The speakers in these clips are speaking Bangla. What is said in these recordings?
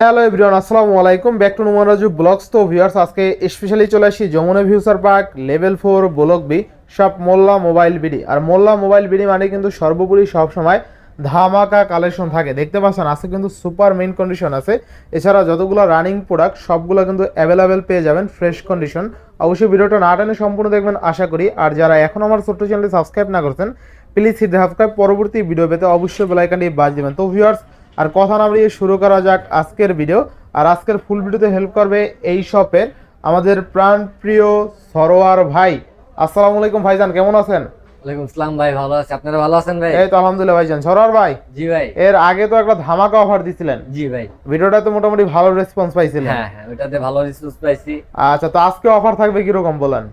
হ্যালো এভরিওয়ান আসসালামু আলাইকুম। ব্যাক টু নুমারাজু ব্লগস তো ভিউয়ার্স আজকে স্পেশালি চলে আসি Jamuna future park level four block B shop Molla mobile BD আর মোল্লা মোবাইল বিডি মানে কিন্তু সর্বোপরি সব সময় ধামাকা কালেকশন থাকে। দেখতে পাচ্ছেন, আজকে কিন্তু সুপার মেন কন্ডিশন আছে। এছাড়া যতগুলো রানিং প্রোডাক্ট সবগুলো কিন্তু অ্যাভেলেবেল পেয়ে যাবেন ফ্রেশ কন্ডিশন অবশ্যই ভিডিওটা না টেনে সম্পূর্ণ দেখবেন, আশা করি। আর যারা এখন আমার ছোট্ট চ্যানেলটি সাবস্ক্রাইব না করছেন প্লিজ হিট সাবস্ক্রাইব পরবর্তী ভিডিও পেতে অবশ্যই বেলাইকানটি বাজ দেবেন। তো ভিউয়ার্স আর কথা না বাড়িয়ে শুরু করা যাক আজকের ভিডিও আর আজকের ফুল ভিডিওতে হেল্প করবে এই শপের আমাদের প্রাণ প্রিয় সরোয়ার ভাই। আসসালামু আলাইকুম ভাইজান কেমন আছেন? ওয়ালাইকুম আসসালাম ভাই ভালো আছি। আপনারা ভালো আছেন ভাই? এই তো আলহামদুলিল্লাহ ভাইজান। সরোয়ার ভাই জি ভাই। এর আগে তো একটা ধামাকা অফার দিছিলেন। জি ভাই। ভিডিওটাতে মোটামুটি ভালো রেসপন্স পাইছিলেন। হ্যাঁ হ্যাঁ ওটাতে ভালো রিসপন্স পাইছি। আচ্ছা তো আজকে অফার থাকবে কীরকম বলেন?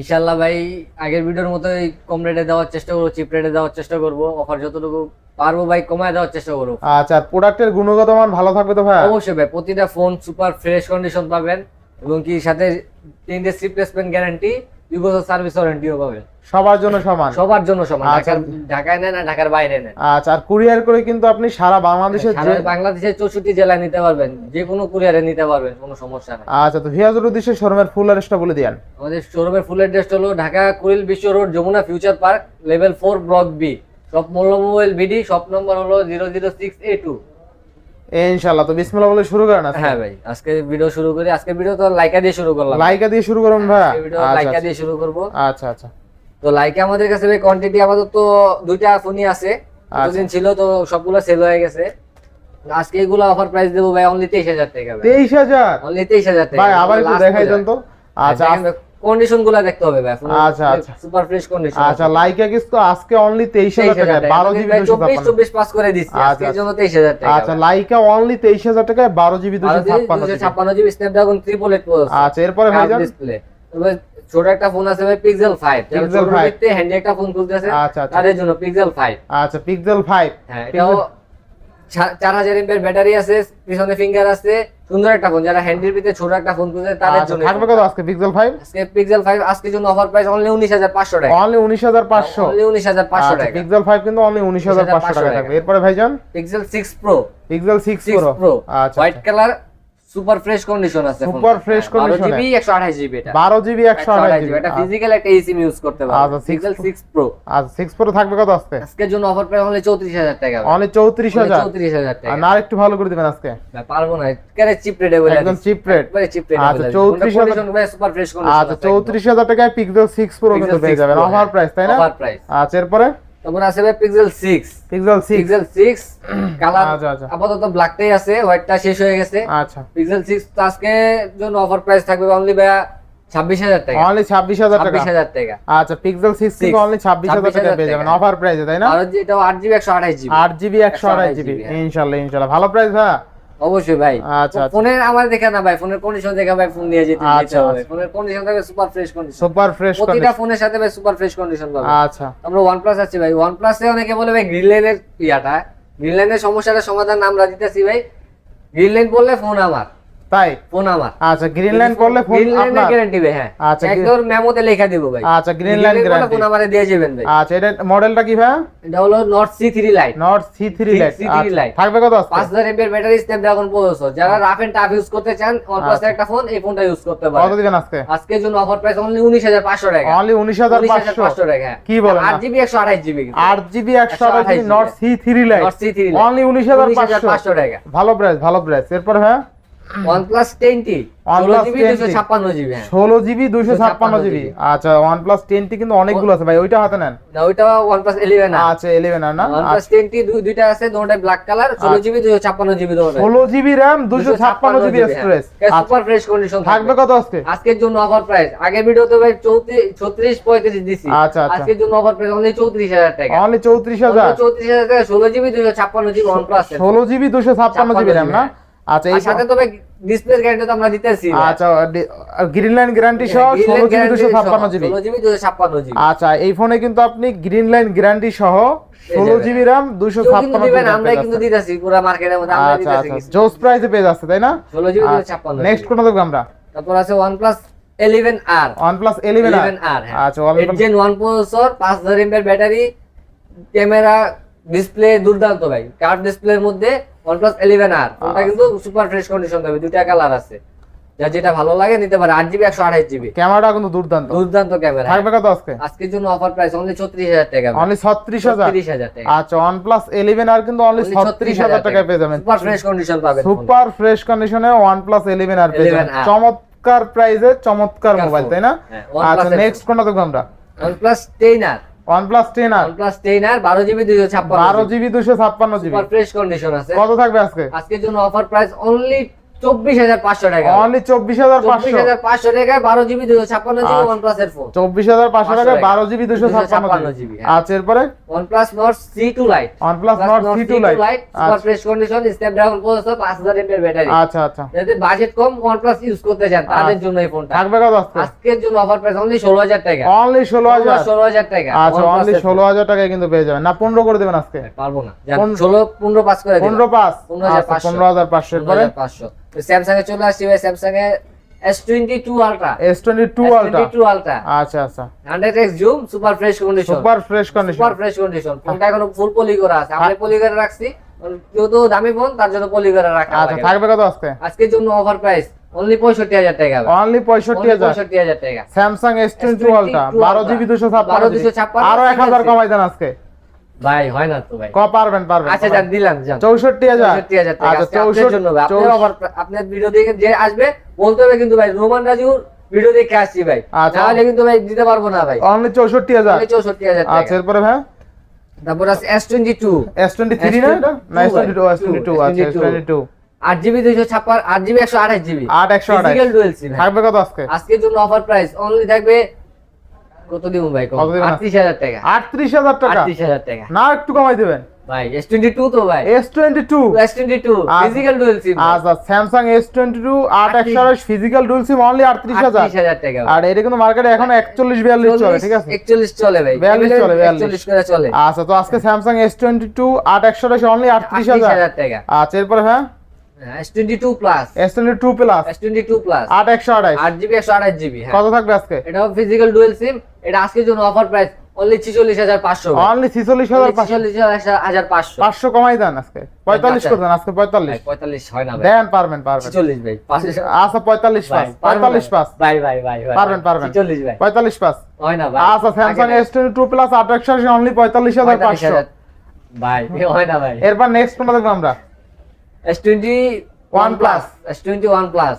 ইনশাল্লাহ ভাই আগের ভিডিওর মতোই কম রেটে দেওয়ার চেষ্টা করব চিপ রেটে দেওয়ার চেষ্টা করব। অফার যতটুকু পারব ভাই কমায় দেওয়ার চেষ্টা করব। আচ্ছা প্রোডাক্টের গুণগত মান ভালো থাকবে তো ভাই? অবশ্যই ভাই প্রতিটা ফোন সুপার ফ্রেশ কন্ডিশন পাবেন এবং কি সাথে তিন ডেজ রিপ্লেসমেন্ট গ্যারান্টি দুই বছর সার্ভিস ওয়ারেন্টিও পাবেন। সবার জন্য সমান? সবার জন্য সমান আচ্ছা। ঢাকায় নেন না ঢাকার বাইরে নেন। আচ্ছা আর কুরিয়ার করে কিন্তু আপনি সারা বাংলাদেশের বাংলাদেশের চৌষট্টি জেলায় নিতে পারবেন যে কোনো কুরিয়ারে নিতে পারবেন কোনো সমস্যা নেই। আচ্ছা তো উদ্দেশ্যে শোরুমের ফুল অ্যাড্রেসটা বলে দিয়ান। আমাদের শোরুমের ফুল অ্যাড্রেস হলো Dhaka Kuril Bishwa road Jamuna future park level four block B shop Molla mobile BD shop number হলো zero zero six A two ইনশাআল্লাহ তো বিসমিল্লাহ বলে শুরু করেন হ্যাঁ ভাই আজকে ভিডিও শুরু করি। আজকে ভিডিও তো লাইকা দিয়ে শুরু করলাম। লাইকা দিয়ে শুরু করুন ভাই। ভিডিও আচ্ছা, লাইকা আচ্ছা। দিয়ে শুরু করব। আচ্ছা আচ্ছা। তো লাইকা আমাদের কাছে ভাই কোয়ান্টিটি আপাতত তো দুইটা ফোনই আছে। আচ্ছা। দুদিন ছিল তো সবগুলো সেল হয়ে গেছে। আজকে এগুলো অফার প্রাইস দেবো ভাই অনলি তেইশ হাজার টাকা ভাই। তেইশ হাজার? অনলি তেইশ হাজার টাকা। ভাই আবার একটু দেখাই দেন তো। আচ্ছা কন্ডিশনগুলা দেখতে হবে ভাই। আচ্ছা, আচ্ছা। সুপার ফ্রেশ কন্ডিশন আচ্ছা লাইকা কিন্তু আজকে অনলি তেইশ হাজার টাকা বারো জিবি দুশো চব্বিশ ছাপ্পান্ন। চব্বিশ পাস করে। জন্য টাকা আচ্ছা লাইকা অনলি তেইশ হাজার টাকায় বারো জিবি দুশো ছাপ্পান্ন দুশো ছাপ্পান্ন জিবি স্ন্যাপড্রাগন ট্রিপল এইট আচ্ছা এরপরে ডিসপ্লে ছোট একটা ফোন আছে ভাই পিক্সেল ফাইভ যারা Pixel ছোট দেখতে হ্যান্ডি একটা ফোন খুলতেছে আচ্ছা আচ্ছা। তাদের জন্য পিক্সেল ফাইভ আচ্ছা পিক্সেল ফাইভ হ্যাঁ এটাও চার হাজার এমপের ব্যাটারি আছে পিছনে ফিঙ্গার আছে সুন্দর একটা ফোন যারা হ্যান্ডির ভিতরে ছোট একটা ফোন খুঁজে তাদের আচ্ছা জন্য থাকবে কত আজকে পিক্সেল ফাইভ আজকে পিক্সেল 5 আজকে জন্য অফার প্রাইস অনলি উনিশ হাজার পাঁচশো টাকা। অনলি উনিশ হাজার পাঁচশো? অনলি উনিশ হাজার পাঁচশো টাকা। পিক্সেল ফাইভ কিন্তু অনলি উনিশ হাজার পাঁচশো টাকা থাকবে। এরপরে ভাইজান? Pixel six pro pixel six six pro pro আচ্ছা white colour super fresh condition আছে এ। জিবি একশো আঠাশ জিবি এটা। বারো জিবি একশো আঠাশ জিবি এটা ফিজিক্যাল একটা এসিম ইউজ করতে আচ্ছা, পারবে পিক্সেল Pro। প্রো আচ্ছা সিক্স প্রো থাকবে কত আজকে? আজকের জন্য অফার প্রাইস হলে চৌত্রিশ হাজার টাকা অনলি চৌত্রিশ হাজার? চৌত্রিশ হাজার আর টাকা। না একটু ভালো করে দিবেন আজকে। না, পারব না। কেরে চিপ রেটে বলে একদম চিপ রেট একবারে চিপ রেটে আচ্ছা, 34,000 সুপার ফ্রেশ আচ্ছা চৌত্রিশ হাজার টাকায় পিক্সেল সিক্স প্রো কিন্তু পেয়ে যাবেন। অফার হ্যাঁ। প্রাইস তাই না? অফার প্রাইস আচ্ছা এরপরে? তারপর আছে ভাই পিক্সেল 6 পিক্সেল 6 পিক্সেল 6 কালার। আপাতত ব্ল্যাকটাই আছে হোয়াইটটা শেষ হয়ে গেছে। আচ্ছা। পিক্সেল সিক্স আজকে জন্য অফার প্রাইস থাকবে অনলি ছাব্বিশ হাজার টাকা। অনলি ছাব্বিশ হাজার টাকা? ছাব্বিশ হাজার টাকা। আচ্ছা পিক্সেল 6 কি অনলি ছাব্বিশ হাজার টাকা পেয়ে যাবেন। অফার প্রাইসে তাই না? আর হচ্ছে এটাও আট জিবি একশো আঠাশ জিবি আট জিবি একশো আড়াই জিবি 128 হ্যাঁ। ইনশাল্লাহ ইনশাল্লাহ। ভালো প্রাইস ভাই অবশ্যই ভাই। আচ্ছা, আচ্ছা। ফোনের আমার দেখা না ভাই ফোনের কন্ডিশন দেখা ভাই ফোন নিয়ে যেতে আচ্ছা, হবে। আচ্ছা। ফোনের কন্ডিশন থাকে super fresh condition super fresh প্রতিটা ফোনের সাথে ভাই সুপার ফ্রেশ কন্ডিশন পাবে। আচ্ছা। আমরা OnePlus আছে ভাই। OnePlus এ অনেকে বলে ভাই গ্রিন লাইনের ইয়াটা। গ্রিন লাইনের সমস্যাটা সমাধান আমরা দিতেছি ভাই। গ্রিন লাইন বললে ফোন আমার। তাই? ফোন আমার। আচ্ছা গ্রিন লাইন করলে ফোন গ্রিন আপনার গ্যারান্টি ভাই হ্যাঁ। আচ্ছা, green- একদম মেমোতে লেখা দিব ভাই। আচ্ছা গ্রিন লাইন বললে গ্যারান্টি ফোন আমারে দিয়ে যাবেন ভাই। আচ্ছা এটা মডেলটা কি ভাই এটা হলো Nord C three lite Nord C3 Lite। থাকবে কত ব্যাটারি স্ন্যাপড্রাগন প্রসেসর যারা রাফ এন্ড টাফ ইউজ করতে চান আচ্ছা। একটা ফোন এই ফোনটা ইউজ করতে কত দিবেন আজকে? আজকের জন্য অফার প্রাইস অনলি উনিশ হাজার পাঁচশো টাকা। অনলি উনিশ হাজার পাঁচশো। পাঁচশো টাকা হ্যাঁ। কি বলেন? জিবি একশো আঠাশ জিবি আট GB Nord lite Nord only টাকা। ভালো প্রাইস ভালো প্রাইস এরপর হ্যাঁ? OnePlus 10T ষোলো জিবি 10T দুশো জিবি জিবি দুশো ছাপ্পান্ন 256 জিবি আচ্ছা ওয়ান প্লাস টেনটি কিন্তু অনেকগুলো আছে ভাই ওইটা হাতে নেন। না ওইটা OnePlus 11 না আচ্ছা ইলেভেন আর না? OnePlus 10T দুইটা আছে ব্ল্যাক কালার ষোলো GB RAM GB storage super fresh condition থাকবে কত আজকে? আজকের জন্য অফার প্রাইস আগের ভিডিওতে ভাই চৌত্রিশ ছত্রিশ পঁয়ত্রিশ দিছি। আচ্ছা, আচ্ছা। আজকের জন্য অফার প্রাইস অনলি টাকা। অনলি জিবি জিবি জিবি দুশো ছাপ্পান্ন জিবি র্যাম না? আচ্ছা এই সাথে তো ভাই ডিসপ্লে গ্যারান্টি তো আমরা দিতেছি আচ্ছা গ্রিন লাইন গ্যারান্টি সহ ষোলো জিবি দুশো ছাপ্পান্ন জিবি জিবি জিবি আচ্ছা এই ফোনে কিন্তু আপনি গ্রিন লাইন গ্যারান্টি সহ ষোলো যাবেন। জিবি কিন্তু ছাপ্পান্ন দিবেন আমরাই কিন্তু দিতেছি পুরো মার্কেটের মধ্যে আমরা আচ্ছা দিতেছি আচ্ছা জোস প্রাইসে পেয়ে যাচ্ছে তাই না? ষোলো জিবি দুশো ছাপ্পান্ন নেক্সট কোনটা দেখব আমরা? তারপর আছে OnePlus eleven eleven R আচ্ছা OnePlus- জেন ওয়ান প্রসেসর পাঁচ হাজার এমপের ব্যাটারি ক্যামেরা ডিসপ্লে দুর্দান্ত ভাই। কার্ড ডিসপ্লের মধ্যে OnePlus 11R ফোনটা কিন্তু সুপার ফ্রেশ কন্ডিশন দেবে দুইটা কালার আছে। যা যেটা ভালো লাগে নিতে পারে আট জিবি একশো আঠাশ জিবি ক্যামেরাটা কিন্তু দুর্দান্ত। দুর্দান্ত ক্যামেরা। থাকবে কত আজকে? আজকের জন্য অফার প্রাইস অনলি ছত্রিশ হাজার টাকা অনলি ছত্রিশ হাজার? তিরিশ হাজার টাকা। আচ্ছা ইলেভেন আর কিন্তু অনলি ছত্রিশ হাজার টাকায় পেয়ে যাবেন। সুপার ফ্রেশ কন্ডিশন পাবেন সুপার ফ্রেশ কন্ডিশনে ইলেভেন আর পেয়ে যাবেন। চমৎকার প্রাইসে চমৎকার চমৎকার মোবাইল তাই না? হ্যাঁ, আচ্ছা নেক্সট কোনটা দেখব আমরা? OnePlus 10R OnePlus ten R. OnePlus 10R বারো জিবি দুইশো ছাপ্পান্ন বারো জিবি দুশো ছাপ্পান্ন জিবি ফ্রেশ কন্ডিশন আছে। কত থাকবে আজকে? আজকের জন্য অফার প্রাইস অনলি চব্বিশ হাজার পাঁচশো টাকা। অনলি চব্বিশ হাজার চব্বিশ হাজার পাঁচশো টাকায় বারো জিবি দুশো ছাপ্পান্ন জিবি আচ্ছা। OnePlus এর ফোন চব্বিশ হাজার পাঁচশো 500 টাকা টাকা। বারো জিবি। দুশো ছাপ্পান্ন জিবি। GB। আচ্ছা এরপরে? OnePlus Nord C2 Lite OnePlus Nord C two lite fresh condition Snapdragon processor 5000 mAh battery আচ্ছা যাদের বাজেট কম OnePlus ইউজ করতে চান তাদের। জন্য এই ফোনটা থাকবে কত আজকের জন্য অফার প্রাইস অনলি 16000 টাকা। অনলি ষোলো হাজার? 16000 টাকা। আচ্ছা অনলি ষোলো হাজার টাকায় কিন্তু পেয়ে যাবেন। না পনেরো করে দেবেন আজকে। পারব না। জান পনেরো- 16 15 পাস করে পনেরো পাঁচ 15,500 পনেরো হাজার পাঁচশো। এরপরে? 15500 তো স্যামসাং এ চলে আসছি ভাই স্যামসাং এ S22 Ultra S twenty two ultra S22 Ultra আচ্ছা আচ্ছা। 100x zoom super fresh condition super fresh condition super fresh condition ফোনটা এখনও ফুল পলি করা আছে। আমরা পলি করে রাখছি। যেহেতু দামি ফোন তার জন্য পলি করে রাখা আচ্ছা থাকবে কত আজকে? আজকের জন্য অফার প্রাইস অনলি পঁয়ষট্টি হাজার টাকা অনলি পঁয়ষট্টি হাজার। পঁয়ষট্টি হাজার টাকা। Samsung S twenty S22 ultra Ultra, বারো জিবি দুশো ছাপ্পান্ন 12 256 আরও এক হাজার আছে। কমাই দেন আজকে। ভাই হয় না তো ভাই। ক পারবেন পারবেন আচ্ছা যান দিলাম যান। চৌষট্টি হাজার। চৌষট্টি হাজার টাকা। আচ্ছা আজকে আপনার জন্য ভাই। আপনার আপনার ভিডিও দেখে যে আসবে বলতে হবে কিন্তু ভাই রোমান রাজুর ভিডিও দেখে আসছি ভাই। আচ্ছা। নাহলে কিন্তু ভাই দিতে পারব না ভাই। অনলি চৌষট্টি হাজার। চৌষট্টি হাজার আচ্ছা এরপরে ভাই? তারপর আছে S twenty two S twenty three না না S twenty two S twenty two আচ্ছা এস টোয়েন্টি টু আট জিবি দুইশো ছাপ্পান্ন আট জিবি একশো আঠাশ জিবি আট একশো আঠাশ। সিম থাকবে কত আজকে? আজকের জন্য অফার প্রাইস অনলি থাকবে কত দিব ভাই আটত্রিশ হাজার টাকা। আটত্রিশ হাজার টাকা? আটত্রিশ হাজার টাকা। না একটু কমাই দেবেন। ভাই এস টোয়েন্টি টু তো ভাই। S twenty two S twenty two আচ্ছা। ফিজিক্যাল ডুয়েল সিম আচ্ছা ফিজিক্যাল সিম অনলি হাজার। টাকা আর এটা কিন্তু মার্কেটে এখন চলে ঠিক আছে? একচল্লিশ চলে ভাই। 42 চলে, 42 করে চলে। আচ্ছা তো আজকে স্যামসাং এস টোয়েন্টি টু আট একশো আঠাশ অনলি আটত্রিশ আটত্রিশ হাজার। হাজার টাকা। আচ্ছা এরপরে হ্যাঁ? S twenty two plus S twenty two plus S twenty two plus হ্যাঁ। কত থাকবে আজকে? এটাও ফিজিক্যাল ডুয়েল সিম এটা আজকের জন্য অফার প্রাইস অনলি কমাই দেন আজকে। পঁয়তাল্লিশ আচ্ছা। করে দেন আজকে পঁয়তাল্লিশ। পঁয়তাল্লিশ হয় না ভাই। দেন পারবেন পারবেন। ছিচল্লিশ ভাই আচ্ছা পঁয়তাল্লিশ ভাই, পাস পঁয়তাল্লিশ পাস ভাই ভাই ভাই ভাই পারবেন, পারবেন। ছিচল্লিশ ভাই। পঁয়তাল্লিশ পাস হয় না ভাই। আচ্ছা স্যামসাং আগে টু প্লাস অনলি। ভাই হয় না ভাই। এরপর নেক্সট কোনটা দেখব আমরা? S21 Plus S21 Plus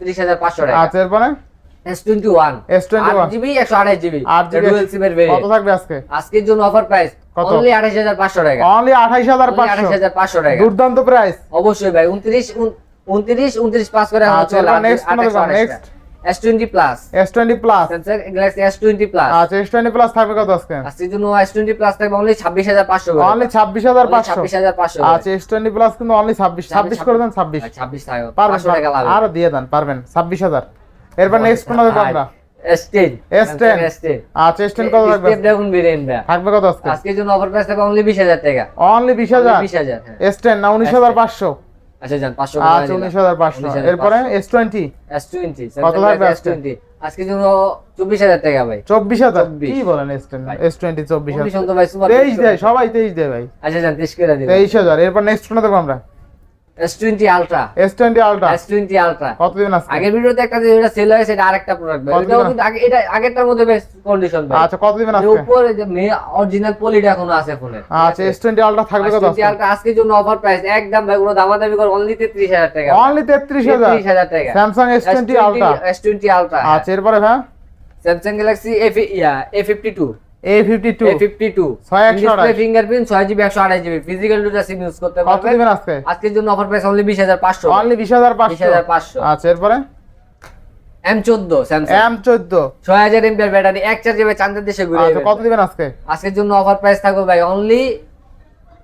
30500 টাকা। আচ্ছা এরপরে? S21 S21 এর থাকবে আজকে? আজকের জন্য অফার প্রাইস কত? অনলি 28500 টাকা। অনলি 28500 28500 টাকা। দুর্দান্ত প্রাইস অবশ্যই ভাই উনত্রিশ উনত্রিশ 29 পাস করে S20 plus S20 plus Samsung Galaxy S20 plus আচ্ছা S20 প্লাস আচ্ছা, থাকবে কত আজকে? আজকে জন্য S20 প্লাস থাকবে অনলি 26500 অনলি 26500 26500 আচ্ছা S20 প্লাস কিন্তু অনলি 26 26 করে দেন 26 26 থাকবে। 500 আরও দিয়ে দেন পারবেন 26000 এরপর নেক্সট কোন দেব আমরা S10 S10 আচ্ছা S10 আচ্ছা, কত থাকবে? স্টেপ ডাউন ভেরিয়েন্ট থাকবে কত আজকে? আজকে জন্য অফার প্রাইস থাকবে অনলি 20000 টাকা। অনলি 20000 20000 S10 না 19500 আচ্ছা যান পাঁচশো আচ্ছা উনিশ হাজার পাঁচশো। এরপরে এস টোয়েন্টি এস টোয়েন্টি কত লাগবে এস আজকে? টোয়েন্টি আজকের জন্য চব্বিশ হাজার টাকা ভাই। চব্বিশ হাজার? 24 কি বলেন এস টেন ভাই। এস টোয়েন্টি চব্বিশ হাজার। কন্ডিশন তো ভাই সুপার তেইশ দেয় সবাই তেইশ দেয় ভাই। আচ্ছা যান তেইশ করে দিন তেইশ হাজার। এরপর নেক্সট কোনটা দেখব আমরা। S twenty ultra S twenty ultra S twenty কত দিবেন আজকে আগের ভিডিওতে একটা যেটা সেল হয় সেটা আরেকটা প্রোডাক্ট ভাই। এটাও কিন্তু আগে এটা আগেরটার মধ্যে বেস্ট কন্ডিশন ভাই। আচ্ছা কত দিবেন এর উপরে যে অরিজিনাল পলিটা এখনও আছে ফোনে আচ্ছা এস টোয়েন্টি আলট্রা থাকবে কত আজকে? আলট্রা আজকের জন্য অফার প্রাইস একদম ভাই কোনো দামাদামি করে অনলি তেত্রিশ হাজার টাকা অনলি তেত্রিশ হাজার? তেত্রিশ হাজার টাকা। Samsung S twenty ultra S twenty ultra আচ্ছা এরপরে হ্যাঁ Samsung Galaxy F yeah A fifty fifty two fingerprint GB GB physical SIM use করতে কত দিবেন আজকে? আজকের জন্য অফার প্রাইস অনলি বিশ হাজার পাঁচশো। অনলি বিশ হাজার পাঁচশো। 20,500 আচ্ছা এরপরে? এম চোদ্দ স্যামসাং এম চোদ্দ। ছয় হাজার এমপিআর ব্যাটারি এক চার্জে ভাই চান্দের দেশে ঘুরে আচ্ছা কত দিবেন আজকে? আজকের জন্য অফার প্রাইস থাকবে ভাই অনলি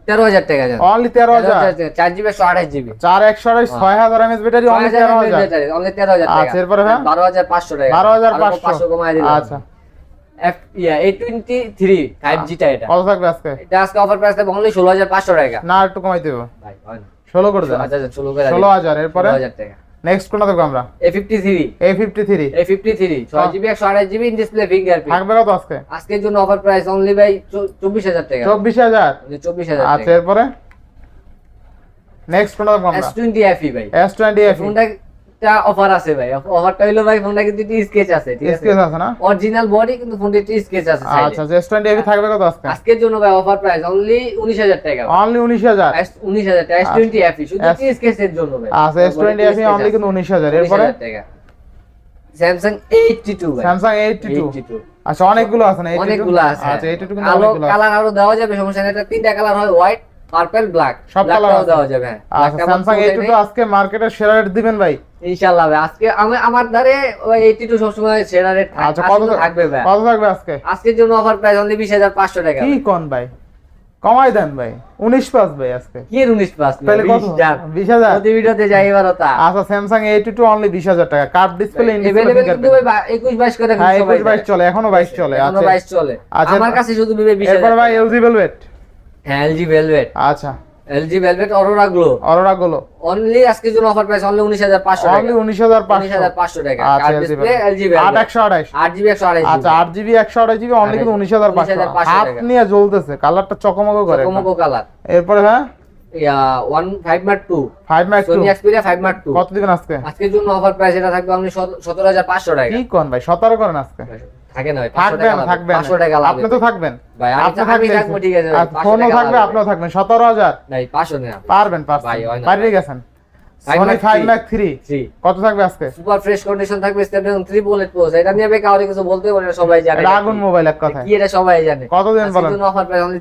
তেরো হাজার টাকা যান অনলি তেরো হাজার। চার জিবি একশো আঠাশ জিবি চার একশো আড়াই ছয় হাজার এমএস ব্যাটারি অনলি তেরো হাজার। অনলি তেরো হাজার টাকা। আচ্ছা, এরপরে ভাই? বারো হাজার পাঁচশো টাকা। বারো হাজার আরও পাঁচশো। পাঁচশো কমায় দিলাম। আচ্ছা। ষোলো কমাই দেবো। ষোলো করে করে হাজার এরপরে? টাকা। নেক্সট কোনটা দেখব আমরা? A fifty three A fifty three A fifty three ছয় জিবি একশো আঠাশ জিবি ডিসপ্লে ফিঙ্গারপ্রিন্ট থাকবে কত আজকে? আজকের জন্য অফার প্রাইস অনলি চব্বিশ হাজার টাকা। চব্বিশ হাজার? চব্বিশ হাজার আচ্ছা টাকা। এরপরে? নেক্সট কোনটা দেখব আমরা? এস টোয়েন্টি এফি ভাই। এস টোয়েন্টি ফোনটা অফার আছে ভাই। অফারটা হলো ভাই ফোনটা কিন্তু একটু স্কেচ আছে ঠিক আছে? স্কেচ আছে না? অরিজিনাল বডি কিন্তু ফোনটা একটু স্কেচ আছে আচ্ছা টোয়েন্টি এফ থাকবে কত আজকে? আজকের জন্য ভাই অফার প্রাইস অনলি উনিশ হাজার টাকা অনলি উনিশ হাজার? উনিশ টাকা এস টোয়েন্টি এফি শুধু S- স্কেচের জন্য ভাই? আচ্ছা এস টোয়েন্টি এফ অনলি কিন্তু উনিশ হাজার। এরপরে? স্যামসাং এইটটি টু ভাই। স্যামসাং এইটটি টু 82 আচ্ছা অনেকগুলো আছে না 82? অনেকগুলো আছে। আচ্ছা এইটটি টু কিন্তু আলো অনেকগুলো। কালার আরও দেওয়া যাবে সমস্যা নেই। এটা তিনটা কালার হয় হোয়াইট পার্পল ব্ল্যাক সব আছে। দেওয়া যাবে। হ্যাঁ স্যামসাং এইটটি টু আজকে মার্কেটে সেরা রেট দিবেন ভাই? ইনশাআল্লাহ ভাই আজকে আমি আমার ধারে ওই 82 সবসময় সেরা রেট আচ্ছা কত থাকবে ভাই। কত থাকবে আজকে? আজকের জন্য অফার প্রাইস অনলি 20500 টাকা কি কোন ভাই? কমাই দেন ভাই। উনিশ পাঁচ ভাই আজকে। কি এর 19 প্লাস তাহলে কত? বিশ হাজার। প্রতি ভিডিওতে যাই এবার তা আচ্ছা স্যামসাং এইটটি টু অনলি বিশ হাজার টাকা। কার্ড ডিসপ্লে কিন্তু ভাই 21 22 করে হ্যাঁ সবাই একুশ বাইশ চলে এখনও বাইশ চলে এখনও আচ্ছা। 22 চলে। আচ্ছা, আমার কাছে শুধু বিবে 20000 এরপর ভাই হ্যাঁ এলজি ভেলভেট আচ্ছা। LG Velvet Aurora glow Aurora গুলো অনলি আজকের জন্য অফার প্রাইস অনলি 19500 টাকা। অনলি হাজার পাঁচশো 19500 টাকা। ডিসপ্লে এলজি ভেলভেট একশো আঠাইশ 8 128 আচ্ছা অনলি কিন্তু হাজার পাঁচশো 19,500 হাত নিয়ে জ্বলতেছে। কালারটা চকমকো করে। কালার এরপরে হ্যাঁ? 15 mark 2 five max two Sony Xperia 5 mark 2 কত দিবেন আজকে? আজকের জন্য অফার প্রাইস এটা থাকবে অনলি 17500 টাকা। কি কোন ভাই? সতেরো করেন আজকে। থাকে না থাকবেন থাকবেন। টাকা আপনি তো থাকবেন। ভাই আমি আপনি আমি থাকবেন থাকব ঠিক আছে। ফোনও থাকবে আপনিও থাকবেন সতেরো হাজার। নাই 500 না পারবেন ভাই, পারবেন না। পারিয়ে গেছেন। Five Sony Mark five three। Mark three কত থাকবে আজকে? সুপার ফ্রেশ কন্ডিশন থাকবে স্ন্যাপড্রাগন 3 বুলেট প্রো এটা নিয়ে কিছু বলতে পারে সবাই জানে। আগুন মোবাইল এক কি এটা সবাই জানে। কত দিন বলেন? অফার প্রাইস অনলি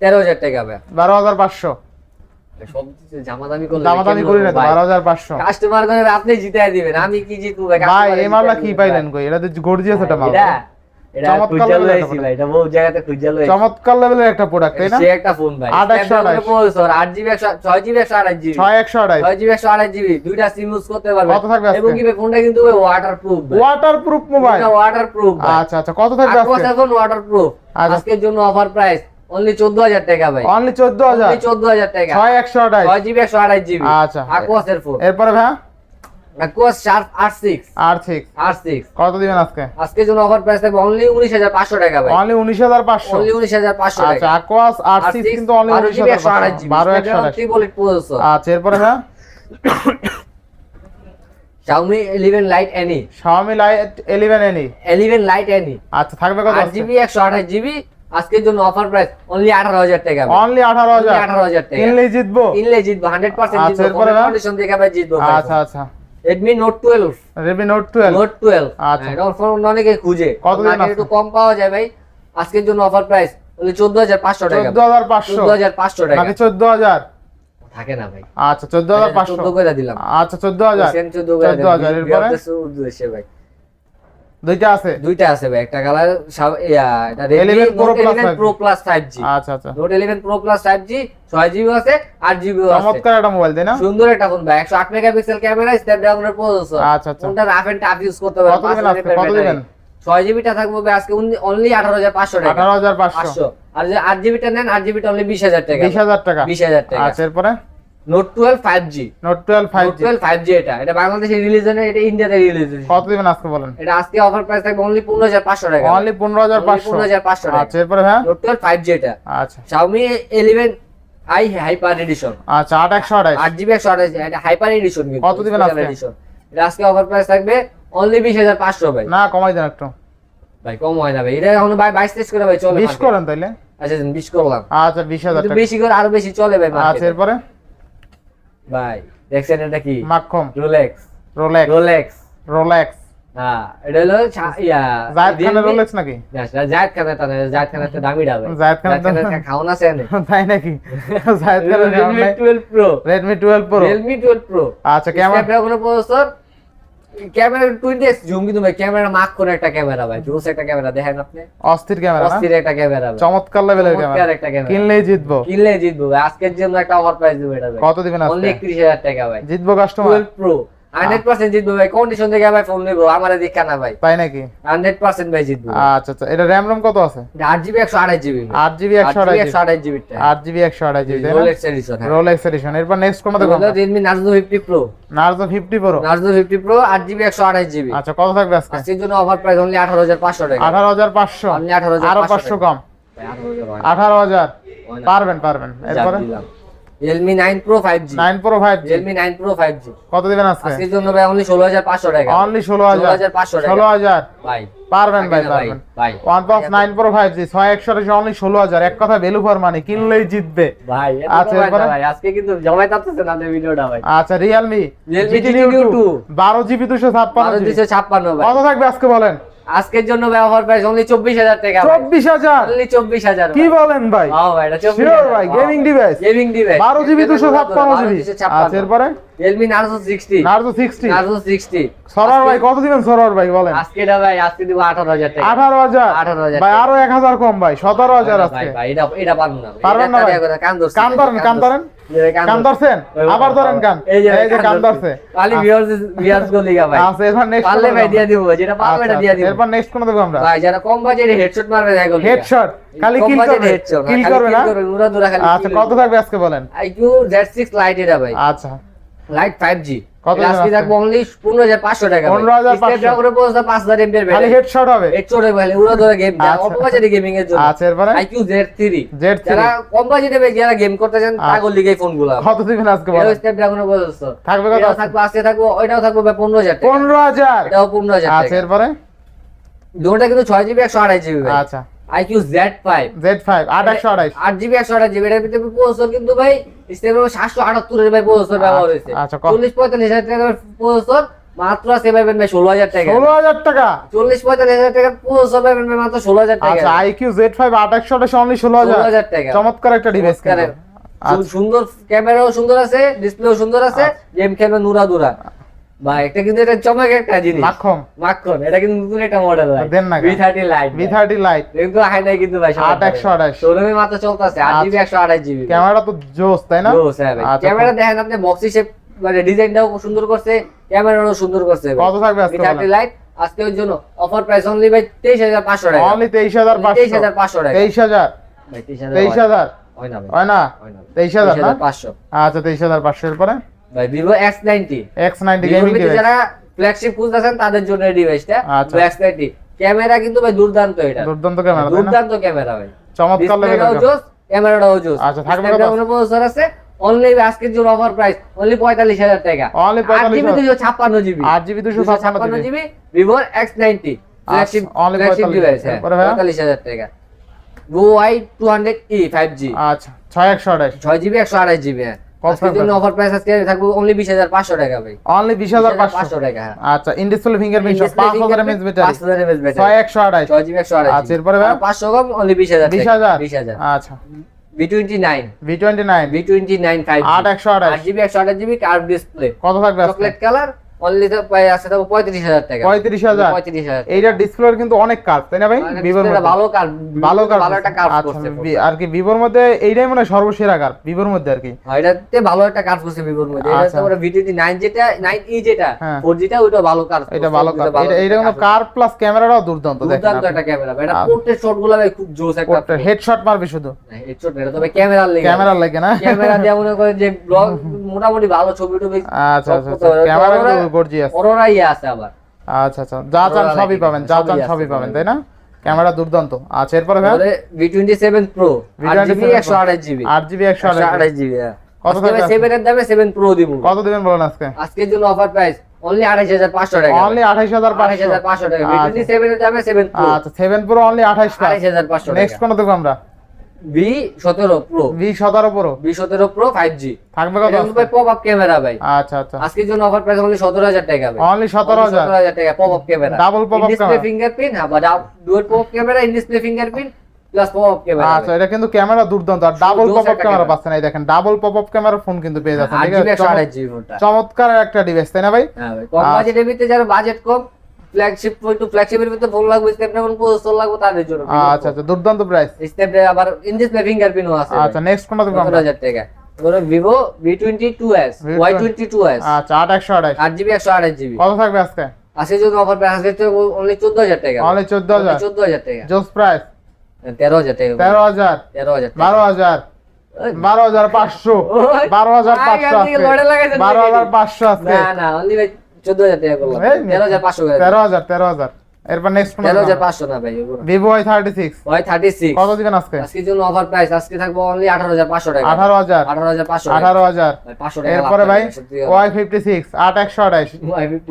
13000 টাকা ভাই বারো হাজার তো বারো হাজার পাঁচশো। আপনি জিতাই দিবেন আমি কি জিতবো ভাই? এই কি পাইলেন কই? এটা গর্জিয়াস একটা চমৎকার লেভেলের একটা প্রোডাক্ট তাই না? একটা ফোন ভাই। দুইটা সিম ইউজ করতে পারবে কত থাকবে এবং কি ফোনটা কিন্তু waterproof waterproof mobile waterproof আচ্ছা আচ্ছা কত থাকবে আজকে? আচ্ছা। আজকের জন্য অফার প্রাইস অনলি চোদ্দ হাজার টাকা ভাই। অনলি চোদ্দ হাজার চোদ্দ হাজার টাকা। ছয় একশো আড়াই ছয় জিবি একশো আঠাশ জিবি। আচ্ছা। আকোয়াসের ফোন এরপরে ভাই Aquos Sharp R six R six R six কত দিবেন আজকে? আজকের জন্য অফার প্রাইস থাকবে অনলি উনিশ হাজার পাঁচশো টাকা ভাই। অনলি উনিশ হাজার পাঁচশো? অনলি উনিশ হাজার পাঁচশো আচ্ছা টাকা আকোয়াস আর সিক্স কিন্তু অনলি উনিশ হাজার পাঁচশো। বারো একশো আড়াই ট্রিপল এইট প্রসেসর আচ্ছা এরপরে ভাই Xiaomi 11 Lite Any Xiaomi lite eleven any 11 Lite Any আচ্ছা থাকবে কত আট জিবি একশো আঠাশ জিবি আজকের জন্য অফার প্রাইস অনলি আঠারো হাজার টাকা ভাই। অনলি আঠারো হাজার? আঠারো হাজার টাকা। কিনলেই জিতবো? কিনলে জিতবো হান্ড্রেড পার্সেন্ট আচ্ছা, জিতবো? কন্ডিশন দেখে ভাই জিতবো আচ্ছা আচ্ছা। Redmi Note twelve Redmi Note twelve Note twelve আচ্ছা। এটা ফোন অনেকে খুঁজে। কত? একটু কম পাওয়া যায় ভাই। আজকের জন্য অফার প্রাইস হাজার পাঁচশো টাকা। চোদ্দ হাজার পাঁচশো? চোদ্দ হাজার পাঁচশো টাকা। নাকি চোদ্দ হাজার? থাকে না ভাই। আচ্ছা চোদ্দ হাজার পাঁচশো চোদ্দ করে দিলাম। আচ্ছা চোদ্দ হাজার। সেম চোদ্দ করে চোদ্দ হাজার এরপরে? উদ্দেশ্যে ভাই। দুইটা আছে? দুইটা আছে ভাই একটা কালার এটা 11 Pro Plus 5G pro plus five G আচ্ছা আচ্ছা। প্রো প্লাস ফাইভ জি ছয় জিবি আছে আট জিবি আছে। চমৎকার একটা মোবাইল তাই না? সুন্দর একটা ফোন ভাই একশো আট মেগাপিক্সেল ক্যামেরা স্ন্যাপড্রাগনের প্রসেসর আচ্ছা আচ্ছা। ফোনটা রাফ এন্ড টাফ ইউজ করতে পারবে কত দিবেন? কত দিবেন? ছয় জিবিটা থাকবে ভাই আজকে অনলি আঠারো হাজার পাঁচশো টাকা। আঠারো হাজার পাঁচশো। পাঁচশো। আর যে আট জিবিটা নেন আট জিবিটা অনলি বিশ হাজার টাকা। বিশ হাজার টাকা। বিশ হাজার টাকা। আচ্ছা এরপরে? Note twelve five G note twelve five note G twelve five G এটা। এটা বাংলাদেশে রিলিজ হয় এটা ইন্ডিয়াতে রিলিজ হয়েছে। কত দিবেন আজকে বলেন? এটা আজকে অফার প্রাইস থাকবে অনলি টাকা। অনলি আচ্ছা এরপরে হ্যাঁ নোট এটা। আচ্ছা। Xiaomi 11 i হাইপার এডিশন আচ্ছা এটা হাইপার এডিশন কিন্তু। কত দিবেন আজকে? এডিশন এটা আজকে অফার প্রাইস থাকবে অনলি বিশ হাজার পাঁচশো ভাই। না কমাই দেন একটু। ভাই কম হয় না ভাই। এটা এখন ভাই বাইশ তেইশ করে ভাই চলে। করেন তাইলে? আচ্ছা করলাম। আচ্ছা বিশ হাজার টাকা। বেশি করে আরও বেশি চলে ভাই আচ্ছা এরপরে? ভাই দেখছেন এটা কি? মাখন রোলেক্স রোলেক্স রোলেক্স রোলেক্স হ্যাঁ এটা হলো ইয়া জায়েদ খানের রোলেক্স নাকি? জায়েদ খানের টা জায়েদ খানের টা দামি ডাবে জায়েদ খানের এনে। তাই নাকি? জায়েদ খানের Realme 12 Pro Redmi twelve pro Realme 12 Pro আচ্ছা কেমন? প্রসেসর ক্যামেরা 20x জুম কিন্তু ভাই ক্যামেরা মাক করে একটা ক্যামেরা ভাই জোস একটা ক্যামেরা দেখেন আপনি। অস্থির ক্যামেরা অস্থির একটা ক্যামেরা চমৎকার লেভেলের ক্যামেরা। একটা ক্যামেরা। কিনলেই জিতবো। কিনলে জিতবো আজকের জন্য একটা অফার প্রাইস দেবো এটা ভাই। কত দিবেন আজকে? 31000 টাকা ভাই। জিতবো কাস্টমার 12 প্রো 100% জিতবো ভাই। কন্ডিশন থেকে ভাই ফোন নেব। আমার দেখা না ভাই। তাই নাকি? 100% ভাই জিতবো। আচ্ছা আচ্ছা। এটা র্যাম রম কত আছে? 8GB 128GB আট জিবি একশো আঠাশ জিবি 128GB টা। আট জিবি একশো আঠাশ জিবি তাই না? রোলেক্স এডিশন হ্যাঁ। রোলেক্স এডিশন এরপর নেক্সট কোনটা দেখো হলো Realme Narzo 50 Pro Narzo fifty pro Narzo 50 Pro 8GB 128GB আচ্ছা কত থাকবে আজকে? আজকের জন্য অফার প্রাইস অনলি 18500 টাকা। আঠারো হাজার পাঁচশো। 18,500 আরও পাঁচশো কম। ভাই, 18,000 হয় না। আঠারো হাজার। পারবেন পারবেন। এরপরে। Realme 9 Pro 5G nine pro five G Realme 9 Pro 5G কত দিবেন আজকে? আজকের জন্য ভাই অনলি 16500 টাকা। অনলি ষোলো হাজার। 16,500 টাকা। ষোলো হাজার। ভাই। পারবেন ভাই পারবেন। ভাই। ফাইভ জি ছয় একশো অনলি ষোলো হাজার। এক কথা ভ্যালু ফর মানি কিনলেই জিতবে। ভাই আচ্ছা? ভাই আজকে কিন্তু জমাই তাতেছে না ভিডিওটা ভাই। আচ্ছা রিয়েলমি Realme GT Neo 2 বারো জিবি দুশো ছাপ্পান্ন বারো দুইশো ছাপ্পান্ন ভাই। কত থাকবে আজকে বলেন? আজকের জন্য ব্যবহার প্রাইস অনলি চব্বিশ হাজার টাকা চব্বিশ হাজার? অনলি চব্বিশ হাজার কি বলেন ভাই? ভাই এটা চব্বিশ Sure ভাই, gaming device? গেমিং ডিভাইস বারো জিবি দুশো ছাপ্পান্ন জিবি আচ্ছা এরপরে? Narzo sixty Narzo sixty Narzo sixty সরার ভাই কত দিবেন সরার ভাই বলেন? আজকে ভাই আজকে দিব আঠারো হাজার টাকা। আঠারো হাজার? 18,000 ভাই আরও এক হাজার কম ভাই সতেরো হাজার ভাই, আজকে। ভাই এটা এটা পারব না। পারবেন না ভাই? কান ধরছি কান ধরেন কান ধরেন? কান ধরছেন? আবার ধরেন কান। এই যে কান ধরছে। খালি ভিউয়ার্স ভিউয়ার্স গলিগা ভাই। আচ্ছা এবার নেক্সট পারলে ভাই দিয়ে দিব যেটা পারবে এটা দিয়ে দিব। এরপর নেক্সট কোন দেবো আমরা? ভাই যারা কম বাজেটে হেডশট মারবে দেখো হেডশট খালি কিল করবে? কিল করবে না? আচ্ছা কত থাকবে আজকে বলেন? আইকিউ Z6 লাইট এটা ভাই। আচ্ছা। লাইট 5G কত আজকে আছে? অনলি 15500 টাকা 15,500 স্ন্যাপড্রাগনের প্রসেসর 5000 এমবি এর খালি হেডশট হবে। হেডশট এর ভাই উড়া ধরে গেম আচ্ছা। অল্প বাজেটে গেমিং এর জন্য। আচ্ছা এরপরে? আইকিউ Z3 Z3 যারা কম বাজেটে ভাই যারা গেম করতে চান আচ্ছা। লিগে ফোনগুলো কত দিবেন আজকে স্ন্যাপড্রাগনের প্রসেসর থাকবে কত থাকবে আজকে থাকবে ওইটাও থাকবে ভাই 15000 টাকা। পনেরো হাজার? এটাও 15000 আচ্ছা এরপরে? দুটোটা কিন্তু 6GB 128GB ভাই। আচ্ছা। আইকিউ Z5 জেড ফাইভ আট একশো আঠাইশ আট জিবি একশো আঠাশ জিবি এটার ভিতরে প্রসেসর কিন্তু ভাই স্ন্যাপড্রাগন সাতশো আটাত্তরের ভাই প্রসেসর ব্যবহার হয়েছে। আচ্ছা, চল্লিশ পঁয়তাল্লিশ হাজার টাকার প্রসেসর মাত্র আছে পাবেন ভাই ষোলো হাজার টাকা। ষোলো হাজার টাকা? চল্লিশ পঁয়তাল্লিশ হাজার টাকার প্রসেসর পাবেন ভাই মাত্র ষোলো হাজার টাকা। আচ্ছা আইকিউ জেড ফাইভ আট একশো আঠাশ অনলি ষোলো হাজার। টাকা। চমৎকার একটা ডিভাইস। আচ্ছা সুন্দর ক্যামেরাও সুন্দর আছে ডিসপ্লেও সুন্দর আছে গেম খেলবে নুরা দুরা। ভাই এটা কিন্তু এটা চমক একটা জিনিস। মাখন। মাখন এটা কিন্তু নতুন একটা মডেল ভাই। দেন না V thirty lite V thirty lite কিন্তু হাই নাই কিন্তু ভাই আট একশো আঠাশ শোরুমে মাত্র চলতেছে আট জিবি একশো আঠাশ জিবি ক্যামেরা তো জোস তাই না? Jose, হ্যাঁ ভাই। আচ্ছা, ক্যামেরা দেখেন আপনি বক্স হিসেব মানে ডিজাইনটাও সুন্দর করছে সুন্দর করছে কত থাকবে থার্টি লাইট জন্য অফার প্রাইস অনলি ভাই তেইশ হাজার পাঁচশো টাকা। অনলি তেইশ হাজার তেইশ হাজার পাঁচশো টাকা। তেইশ হাজার। তেইশ হাজার। হয় না হয়। তেইশ হাজার পাঁচশো। আচ্ছা তেইশ হাজার পাঁচশো এরপরে? ভাই Vivo X ninety X ninety gaming device যারা ফ্ল্যাগশিপ খুঁজতেছেন তাদের জন্য এই ডিভাইসটা আচ্ছা। এক্স নাইনটি ক্যামেরা কিন্তু ভাই দুর্দান্ত এটা। দুর্দান্ত ক্যামেরা দুর্দান্ত ক্যামেরা ভাই। চমৎকার লেভেলের জোস ক্যামেরাটাও জোস। আচ্ছা, থাকবে কত? আছে। অনলি আজকের জন্য অফার প্রাইস অনলি পঁয়তাল্লিশ হাজার টাকা। অনলি পঁয়তাল্লিশ জিবি দুশো ছাপ্পান্ন জিবি আট জিবি দুশো ছাপ্পান্ন GB GB Vivo X ninety flagship only flagship 45 device হ্যাঁ এরপরে ভাইয়া? পঁয়তাল্লিশ হাজার টাকা। ই ফাইভ জি আচ্ছা ছয় একশো আঠাশ। ছয় জিবি একশো আঠাশ জিবি হ্যাঁ। অফার প্রাইস আজকে থাকবে অনলি বিশ হাজার পাঁচশো টাকা ভাই। অনলি টাকা হ্যাঁ। আচ্ছা ইন ফিঙ্গারপ্রিন্ট সব পাঁচ হাজার এমএস ব্যাটারি পাঁচ হাজার এমএস ব্যাটারি ছয় একশো আঠাশ ছয় জিবি একশো আঠাশ আচ্ছা, এরপরে ভাই? পাঁচশো কম অনলি বিশ হাজার বিশ হাজার? বিশ হাজার। আচ্ছা। B twenty nine V twenty nine B twenty nine five আট একশো আঠাশ আট জিবি একশো আঠাশ জিবি কার্ভ ডিসপ্লে কত থাকবে চকলেট কালার অনলি তো আছে টাকা। পঁয়ত্রিশ হাজার? পঁয়ত্রিশ ডিসপ্লের কিন্তু অনেক কাজ তাই না ভাই? ভিভোর মধ্যে। ভালো কার্ভ ভালো কাজ ভালো একটা কার্ভ আচ্ছা করছে আর কি ভিভোর মধ্যে এইটাই মানে সর্বসেরা কার ভিভোর মধ্যে আর কি। হ্যাঁ, এটাতে ভালো একটা কাজ করছে ভিভোর মধ্যে। এটা আচ্ছা। যেটা ই যেটা হ্যাঁ। যেটা ওইটা ভালো কাজ এটা ভালো কাজ এটা এইটা কিন্তু কার প্লাস ক্যামেরাটাও দুর্দান্ত দেখেন দুর্দান্ত একটা ক্যামেরা এটা আচ্ছা। পোর্ট্রেট ভাই খুব জোস একটা হেডশট মারবে শুধু। হেডশট এটা তবে ক্যামেরার লেগে। না? ক্যামেরা দিয়ে মনে করেন যে ব্লগ মোটামুটি ভালো ছবি টবি আচ্ছা আচ্ছা। আচ্ছা ক্যামেরা গর্জিয়াস অরোরা ইয়ে আছে আবার। আচ্ছা আচ্ছা। যা চান সবই পাবেন যা চান সবই পাবেন তাই না? ক্যামেরা দুর্দান্ত। আচ্ছা এরপরে ভাই? ভি টোয়েন্টি সেভেন প্রো আট V27 জিবি একশো আঠাশ জিবি আট জিবি একশো একশো আঠাশ আঠাশ জিবি কত থাকবে আজকে? সেভেন এর দামে সেভেন প্রো দিব। কত দিবেন বলেন আজকে? আজকের জন্য অফার প্রাইস অনলি আঠাশ হাজার পাঁচশো টাকা। অনলি আঠাইশ হাজার আঠাশ পাঁচশো হাজার পাঁচশো টাকা। ভি টোয়েন্টি সেভেন এর দামে সেভেন প্রো আচ্ছা সেভেন প্রো অনলি আঠাইশ আঠাশ হাজার পাঁচশো নেক্সট টাকা। কোন দেখব আমরা? বি সতেরো প্রো ভি সতেরো প্রো বি সতেরো প্রো ফাইভ জি থাকবে কত? ভাই পপ আপ ক্যামেরা ভাই। আচ্ছা আচ্ছা। আজকের জন্য অফার প্রাইস অনলি সতেরো হাজার টাকা ভাই। অনলি সতেরো হাজার। সতেরো হাজার টাকা pop up camera Double pop-up display camera। Fingerprint হ্যাঁ বা dual pop up camera in display fingerprint plus pop up camera আচ্ছা এটা কিন্তু ক্যামেরা দুর্দান্ত। আর double pop up camera camera। পাচ্ছেন এই দেখেন double pop up camera phone কিন্তু পেয়ে যাচ্ছেন ঠিক আছে? ফোনটা চমৎকার একটা ডিভাইস তাই না ভাই? হ্যাঁ ভাই কম আচ্ছা। বাজেটের ভিতরে যারা বাজেট কম ফ্ল্যাগশিপ একটু ফ্ল্যাগশিপের ভিতরে ফোন লাগবে স্ন্যাপড্রাগন প্রসেসর লাগবে তাদের জন্য। আচ্ছা আচ্ছা দুর্দান্ত প্রাইস স্ন্যাপড্রাগন আবার ইন ডিসপ্লে ফিঙ্গারপ্রিন্টও আছে। আচ্ছা নেক্সট কোনটা সতেরো হাজার টাকা। এবারে Vivo V twenty two S Y twenty two S আচ্ছা আট একশো আঠাশ। আট জিবি একশো আঠাশ জিবি কত থাকবে আজকে? আজকে যদি অফার প্রাইস আজকে অনলি চোদ্দ হাজার টাকা। অনলি চোদ্দ হাজার? চোদ্দ হাজার টাকা। জোস প্রাইস তেরো হাজার টাকা। তেরো হাজার? তেরো হাজার বারো হাজার? বারো হাজার পাঁচশো। বারো হাজার পাঁচশো আছে বারো হাজার পাঁচশো আছে না না অনলি ভাই চোদ্দ হাজার টাকা করলাম। তেরো হাজার পাঁচশো তেরো হাজার তেরো হাজার। এরপর নেক্সট কোন তেরো হাজার পাঁচশো না ভাই সিক্স থার্টি সিক্স কত দিবেন আজকে? আজকের জন্য অফার প্রাইস আজকে থাকব অনলি আঠারো হাজার পাঁচশো টাকা। আঠারো হাজার। আঠারো হাজার পাঁচশো। আঠারো হাজার। ভাই, পাঁচশো টাকা এরপরে ভাই ওয়াই ফিফটি সিক্স আট একশো আঠাশ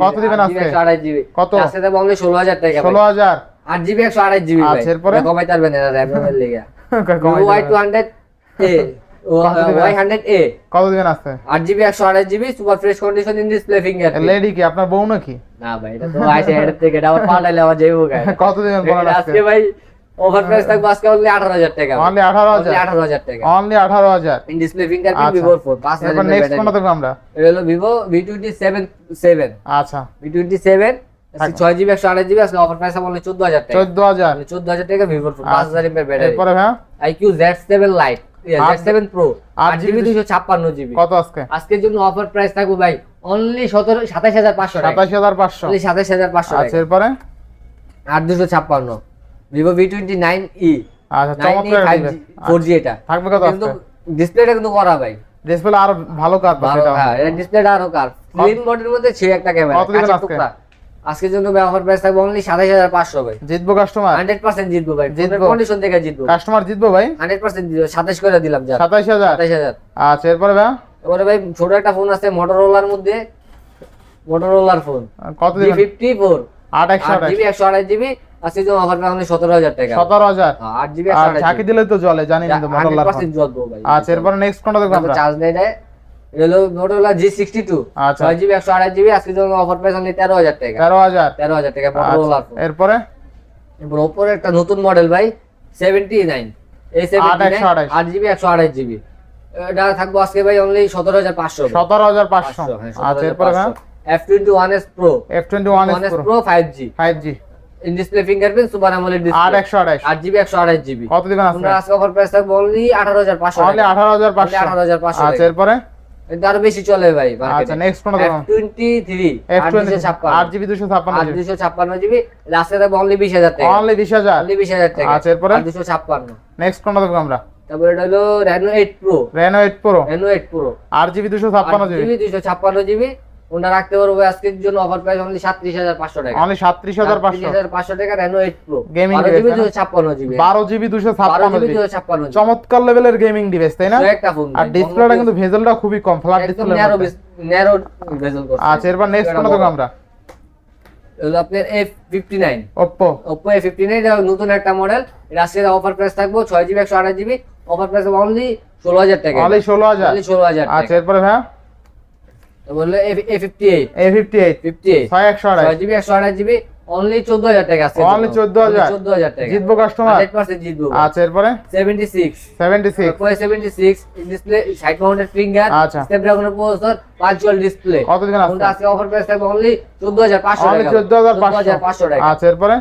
কত দিবেন আজকে? আড়াই জিবি। কত? আজকে থাকব অনলি ষোলো হাজার টাকা ষোলো হাজার। আট জিবি একশো আড়াই জিবি ভাই। আচ্ছা, এরপরে? কমাই পারবেন না র্যামের লেগে। কমাই ওয়াই দিবেন। টু হান্ড্রেড এ কত দিবেন super fresh condition in display finger lady কি আপনার বউ নাকি? না ভাই এটা তো আইসে হেড থেকে এটা আবার পাল্টাইলে আমার যাইবো গায়ে কত দিবেন বলেন আজকে? আজকে ভাই ওভার প্রাইস থাকবে আজকে অনলি আঠারো হাজার টাকা। অনলি অনলি ইন ডিসপ্লে আচ্ছা। ভিভো নেক্সট কোনটা দেখব আমরা? এটা হলো Vivo V twenty seven seven আচ্ছা। ছয় জিবি একশো আঠাশ জিবি আসলে অফার প্রাইস অনলি চোদ্দ হাজার টাকা। চোদ্দ হাজার। চোদ্দ হাজার টাকা ভিভোর পাঁচ আচ্ছা। হাজার এমএর ব্যাটারি এরপরে ভাই? IQOO Z seven lite seven pro আট আট জিবি দুশো ছাপ্পান্ন জিবি। কত আজকে? আজকের জন্য অফার প্রাইস থাকবে ভাই অনলি সতেরো সাতাশ হাজার পাঁচশো সাতাশ হাজার পাঁচশো। সাতাশ হাজার পাঁচশো আচ্ছা এরপরে? আট দুশো ছাপ্পান্ন। Vivo V twenty nine E আচ্ছা চমৎকার ফোর জি এটা। থাকবে কত কিন্তু ডিসপ্লেটা কিন্তু করা ভাই। ডিসপ্লে আরও ভালো কাজ এটা হ্যাঁ ডিসপ্লেটা আরও ক্লিন বডির মধ্যে ছে একটা ক্যামেরা? আজকের জন্য ব্যবহার প্রাইস থাকবে অনলি সাতাশ হাজার পাঁচশো ভাই। জিতবো কাস্টমার হান্ড্রেড পার্সেন্ট জিতবো ভাই জিতবো। কন্ডিশন থেকে জিতবো। কাস্টমার জিতবো ভাই? হান্ড্রেড পার্সেন্ট জিতবো সাতাশ করে দিলাম যা। সাতাশ হাজার? সাতাশ হাজার। আচ্ছা এরপরে ভাই? এবারে ভাই ছোট একটা ফোন আছে মোটরোলার মধ্যে। মোটরোলার ফোন কত জি দিবেন? ফিফটি ফোর আট একশো জিবি একশো আড়াই জিবি। আজকে জন্য অফার সতেরো হাজার টাকা। সতেরো হাজার? হ্যাঁ, আট জিবি আর ঝাঁকি দিলে তো জলে জানি না মোটরলার আচ্ছা এরপরে নেক্সট কোনটা দেখব চার্জ নেই দেয় এটা হলো মোটরোলা জি সিক্সটি টু আচ্ছা। ছয় জিবি একশো আড়াই জিবি আজকে অফার প্রাইস অনলি তেরো হাজার টাকা। তেরো হাজার? তেরো হাজার টাকা আচ্ছা, এরপরে? ওপরে একটা নতুন মডেল ভাই সেভেন্টি নাইন এই সেভেন্টি আট জিবি একশো আঠাশ জিবি এটা থাকব আজকে ভাই অনলি সতেরো হাজার পাঁচশো। সতেরো হাজার পাঁচশো। আচ্ছা এরপরে F twenty one S pro F twenty one S pro five G five G in display fingerprint super AMOLED display একশো আঠাশ আট জিবি একশো আঠাশ জিবি কত দিবেন আজকে অফার প্রাইস থাকবে অনলি আঠারো হাজার পাঁচশো অনলি আঠারো হাজার পাঁচশো। আঠারো হাজার পাঁচশো আচ্ছা এরপরে? এটা আরও বেশি চলে ভাই আচ্ছা নেক্সট কোনটা দেখব টোয়েন্টি থ্রি এফ আট টোয়েন্টি দুশো ছাপ্পান্ন আট জিবি দুশো ছাপ্পান্ন আট জিবি লাস্টে থাকবে অনলি বিশ হাজার টাকা। অনলি বিশ হাজার? অনলি বিশ হাজার টাকা। আচ্ছা, এরপরে? নেক্সট কোনটা দেখব আমরা? তারপরে এটা হলো Reno eight pro Reno eight pro Reno eight pro আর জিবি দুশো ছাপ্পান্ন জিবি জিবি দুশো ছাপ্পান্ন জিবি ওটা রাখতে পারব? আজকের জন্য অফার প্রাইস অনলি সাতত্রিশ হাজার পাঁচশো টাকা। অনলি সাতত্রিশ হাজার পাঁচশো। হাজার পাঁচশো টাকা রেনো এইট প্রো Gaming বারো জিবি তাই না? দুশো ছাপ্পান্ন জিবি বারো জিবি দুশো ছাপ্পান্ন জিবি জিবি দুশো ছাপ্পান্ন চমৎকার লেভেলের গেমিং ডিভাইস তাই না? একটা ফোন আর ডিসপ্লেটা কিন্তু ভেজেলটা খুবই কম flat display narrow narrow bezel করছে। আচ্ছা এরপর নেক্সট কোনটা দেখব আমরা? হলো আপনার F fifty nine Oppo Oppo A fifty nine নতুন একটা মডেল এটা আজকে অফার প্রাইস থাকব ছয় জিবি একশো আঠাশ জিবি অফার প্রাইস অনলি ষোলো হাজার টাকা। অনলি ষোলো হাজার? অনলি ষোলো হাজার আচ্ছা এরপরে তো বলল A fifty eight A fifty eight fifty eight ছয় একশো আড়াই। জিবি একশো আঠাশ জিবি অনলি চোদ্দ হাজার টাকা আছে Only 14,000 চোদ্দ হাজার। টাকা। জিতবো কাস্টমার হান্ড্রেড পার্সেন্ট জিতবো। আচ্ছা এরপরে? Seventy six seventy six seventy six display side mounted finger আচ্ছা। স্ন্যাপড্রাগনের প্রসেসর পাঁচচুয়াল ডিসপ্লে কত আজকে? কোনটা আজকে অফার প্রাইস থাকবে অনলি চোদ্দ হাজার পাঁচশো অনলি টাকা। চোদ্দ হাজার পাঁচশো। পাঁচশো টাকা। আচ্ছা এরপরে?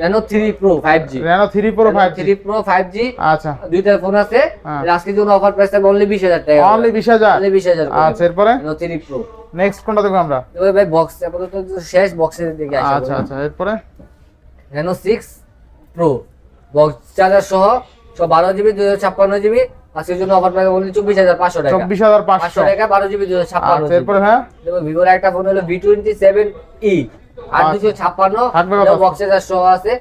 Reno 3 pro 5G Reno 3 pro 5G 3 pro 5G আচ্ছা। দুইটা ফোন আছে। হ্যাঁ। আজকের জন্য অফার প্রাইস থাকবে অনলি 20000 টাকা। অনলি 20000 অনলি 20000 আচ্ছা এরপরে? রেনো 3 প্রো নেক্সট কোনটা দেখব আমরা? দেখো ভাই বক্স আপাতত শেষ বক্সের দিকে আসি আচ্ছা আচ্ছা এরপরে? রেনো 6 প্রো বক্স চার্জার সহ 112 জিবি 256 জিবি আজকের জন্য অফার প্রাইস অনলি 24500 টাকা। 24500 টাকা 12 জিবি 256 জিবি এরপর হ্যাঁ? দেখো ভিভোর একটা ফোন হলো V27e আর আচ্ছা। দুশো ছাপ্পান্ন বক্সে যা আছে।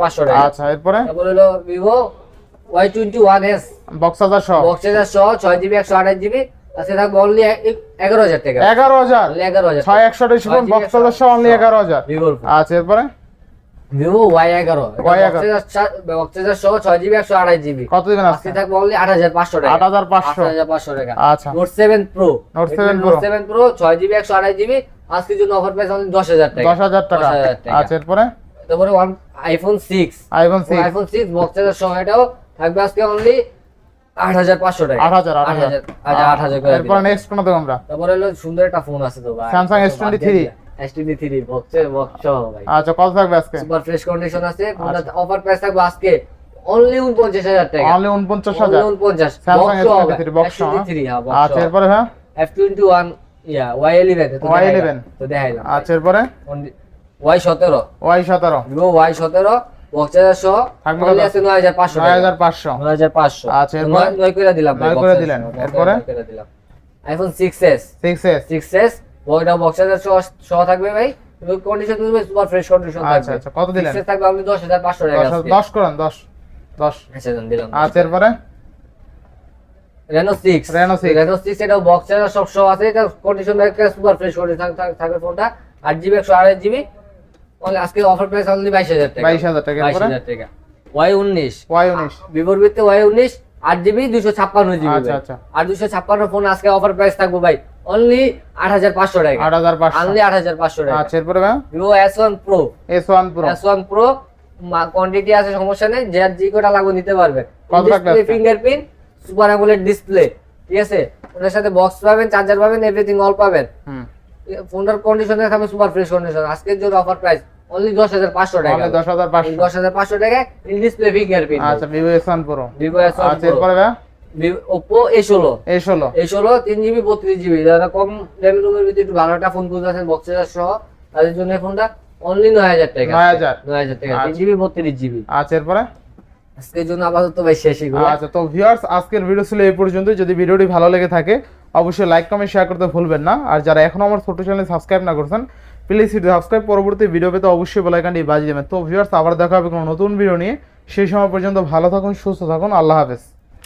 পাঁচশো আচ্ছা এরপরে? তারপর হলো Vivo Y twenty one S box হাজার শো শো ছয় জিবি একশো আঠাশ জিবি। আছে থাকবে অনলি এগারো হাজার টাকা। এগারো হাজার? এগারো হাজার ছয় একশো আঠাশ বক্স হাজার শো অনলি এগারো হাজার। আচ্ছা এরপরে? ভিভো ওয়াই এগারো। Y11 বক্সেজার সহ ছয় জিবি একশো আড়াই জিবি কত দিবেন আজকে? থাকবে অনলি আট হাজার পাঁচশো টাকা। আট হাজার পাঁচশো। হাজার পাঁচশো টাকা। আচ্ছা। Note seven pro Note 7 Pro। Note seven pro ছয় জিবি একশো আড়াই জিবি আজকের জন্য অফার প্রাইস অনলি দশ হাজার টাকা। দশ হাজার টাকা। 10,000 টাকা। আচ্ছা এরপরে? তারপরে one iPhone six iPhone six iPhone six বক্সেজার সহ এটাও থাকবে আজকে অনলি আট হাজার পাঁচশো টাকা। আট হাজার আট হাজার। আট হাজার এরপরে। নেক্সট কোন দেবো আমরা? তারপরে হলো সুন্দর একটা ফোন আছে তো S23 এস টোয়েন্টি থ্রি বক্সের বক্স সহ ভাই। আচ্ছা কত থাকবে আজকে? সুপার ফ্রেশ কন্ডিশন আছে। ফোনটা অফার প্রাইস থাকবে আজকে অনলি উনপঞ্চাশ হাজার টাকা। অনলি উনপঞ্চাশ হাজার? উনপঞ্চাশ। Samsung S23 box সহ, হ্যাঁ আচ্ছা এরপরে হ্যাঁ? এফ টোয়েন্টি ওয়ান ইয়া ওয়াই ইলেভেন Y11 তো দেখাইলাম আচ্ছা এরপরে? ওয়াই সতেরো। ওয়াই সতেরো। ভিভো ওয়াই সতেরো বক্সার সহ আছে আচ্ছা, এরপরে? নয় করে দিলাম নয় করে দিলেন, এরপরে? IPhone six S six S six S ওইটা বক্সার সহ সহ থাকবে ভাই কন্ডিশন সুপার ফ্রেশ কন্ডিশন আচ্ছা আচ্ছা কত দিলেন? 6S থাকবে আপনি দশ হাজার পাঁচশো টাকা দশ আজকে। হাজার- দশ করেন দশ দশ। আচ্ছা দেন, দিলাম। আচ্ছা এরপরে? Reno six Reno 6 Reno six এটা বক্স সব সহ আছে এটা কন্ডিশন সুপার ফ্রেশ কন্ডিশন থাকবে ফোনটা আট জিবি একশো আড়াই জিবি আজকে অফার প্রাইস অনলি বাইশ হাজার টাকা। বাইশ হাজার টাকা বাইশ এরপরে হাজার টাকা। ওয়াই উনিশ। ওয়াই উনিশ। ভিভোর ভিত্তি ওয়াই উনিশ আট জিবি দুশো ছাপ্পান্ন জিবি আচ্ছা, আচ্ছা। আর দুশো ছাপ্পান্ন ফোন আজকে অফার প্রাইস থাকব ভাই। অনলি আট হাজার পাঁচশো টাকা। আট হাজার পাঁচশো। অনলি আট হাজার পাঁচশো টাকা। আচ্ছা এরপরে Vivo S one pro S one pro S one pro quantity আছে সমস্যা নেই যে জি কোটা লাগবে নিতে পারবে। কত display fingerprint super AMOLED display ঠিক আছে? ওটার সাথে বক্স পাবেন চার্জার পাবেন এভরিথিং অল পাবেন। ফোনটার কন্ডিশনে থাকবে সুপার ফ্রেশ কন্ডিশন আজকের জন্য অফার প্রাইস অনলি দশ হাজার পাঁচশো টাকা। তাহলে দশ হাজার পাঁচশো। দশ হাজার পাঁচশো টাকা ইন ডিসপ্লে ফিঙ্গারপ্রিন্ট আচ্ছা Vivo S one pro Vivo S আচ্ছা এরপরে ভাই ওপো এ ষোলো। এ ষোলো। এই ষোলো তিন জিবি বত্রিশ জিবি যারা কম লেভেল রুমের ভিতরে একটু ভালো একটা ফোন খুঁজতেছেন বক্সের সহ তাদের জন্য ফোনটা অনলি নয় হাজার টাকা। নয় হাজার। নয় হাজার টাকা। তিন। জিবি বত্রিশ জিবি আচ্ছা এরপরে? আজকের জন্য আপাতত ভাই শেষ আচ্ছা তো ভিউয়ার্স আজকের ভিডিও ছিল এই পর্যন্ত যদি ভিডিওটি ভালো লেগে থাকে অবশ্যই লাইক কমেন্ট শেয়ার করতে ভুলবেন না। আর যারা এখনও আমার ছোট চ্যানেল সাবস্ক্রাইব না করছেন প্লিজ সাবস্ক্রাইব পরবর্তী ভিডিও পেতে অবশ্যই বেলাইকানটি বাজিয়ে দেবেন। তো ভিউয়ার্স আবার দেখা হবে কোনো নতুন ভিডিও নিয়ে। সেই সময় পর্যন্ত ভালো থাকুন সুস্থ থাকুন। আল্লাহ হাফেজ।